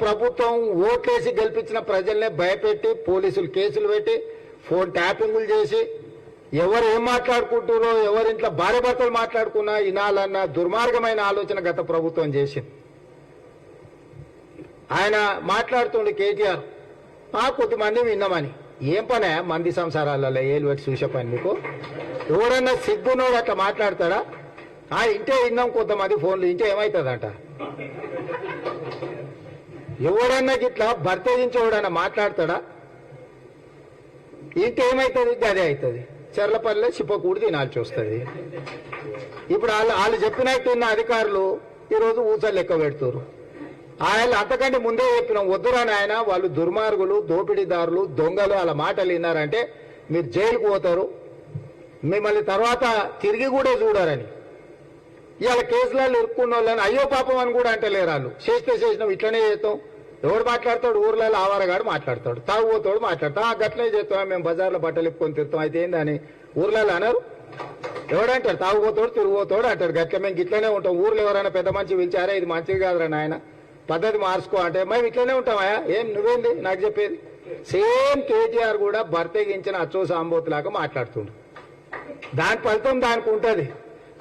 ప్రభుత్వం ఓట్లేసి గెలిపించిన ప్రజల్నే భయపెట్టి పోలీసులు కేసులు పెట్టి ఫోన్ ట్యాపింగులు చేసి ఎవరు ఏం మాట్లాడుకుంటారో ఎవరింట్లో భార్య భర్తలు మాట్లాడుకున్నా వినాలన్న దుర్మార్గమైన ఆలోచన గత ప్రభుత్వం చేసింది. ఆయన మాట్లాడుతుండే కేటీఆర్ ఆ కొద్దిమంది విన్నామని. ఏం పనే? మంది సంసారాలలో ఏలు పెట్టి చూసే పని మీకు ఎవడన్నా సిగ్గునోడు అట్లా మాట్లాడతాడా? ఆ ఇంటే విన్నాం కొంతమంది ఫోన్లు ఇంటే ఏమవుతుందంట ఎవడన్నా గిట్లా భర్త నుంచి ఎవడన్నా మాట్లాడతాడా? ఇంటి ఏమవుతుంది అదే అవుతుంది చెర్లపల్లె చిప్పకూడి తినాల్సి వస్తుంది. ఇప్పుడు వాళ్ళు వాళ్ళు చెప్పినట్టు ఉన్న అధికారులు ఈరోజు ఊసలు లెక్క పెడుతున్నారు ఆయన అంతకంటే ముందే చెప్పినాం వద్దురా నాయన వాళ్ళు దుర్మార్గులు దోపిడీదారులు దొంగలు వాళ్ళ మాటలు విన్నారంటే మీరు జైలుకు పోతారు. మిమ్మల్ని తర్వాత తిరిగి కూడా చూడరని. ఇవాళ కేసులలో ఇరుక్కున్న వాళ్ళని అయ్యో పాపం అని కూడా అంటలేరు వాళ్ళు. చేస్తే చేసినాం ఇట్లనే చేస్తాం. ఎవడు మాట్లాడతాడు ఊర్లలో ఆవారగాడు మాట్లాడతాడు తాగుపోతాడు మాట్లాడతాం ఆ గట్లనే చేస్తాం మేము బజార్లో బట్టలు ఇప్పుకొని తిరుతాం అయితే ఏందని? ఊర్లలో అనరు. ఎవడంటాడు? తాగుపోతాడు తిరుగుపోతాడు అంటాడు. గట్ల మేము ఇట్లనే ఉంటాం. ఊర్లో ఎవరైనా పెద్ద మంచి పిలిచారా? ఇది మంచిది కాదురా నాయన. పద్ధతి మార్చుకో అంటే మేము ఇట్లనే ఉంటామా ఏం నువ్వేంది? నాకు చెప్పేది? సేమ్ కేటీఆర్ కూడా భర్తగించిన అచ్చో సాంబోతులాగా మాట్లాడుతుండు. దాని ఫలితం దానికి ఉంటుంది.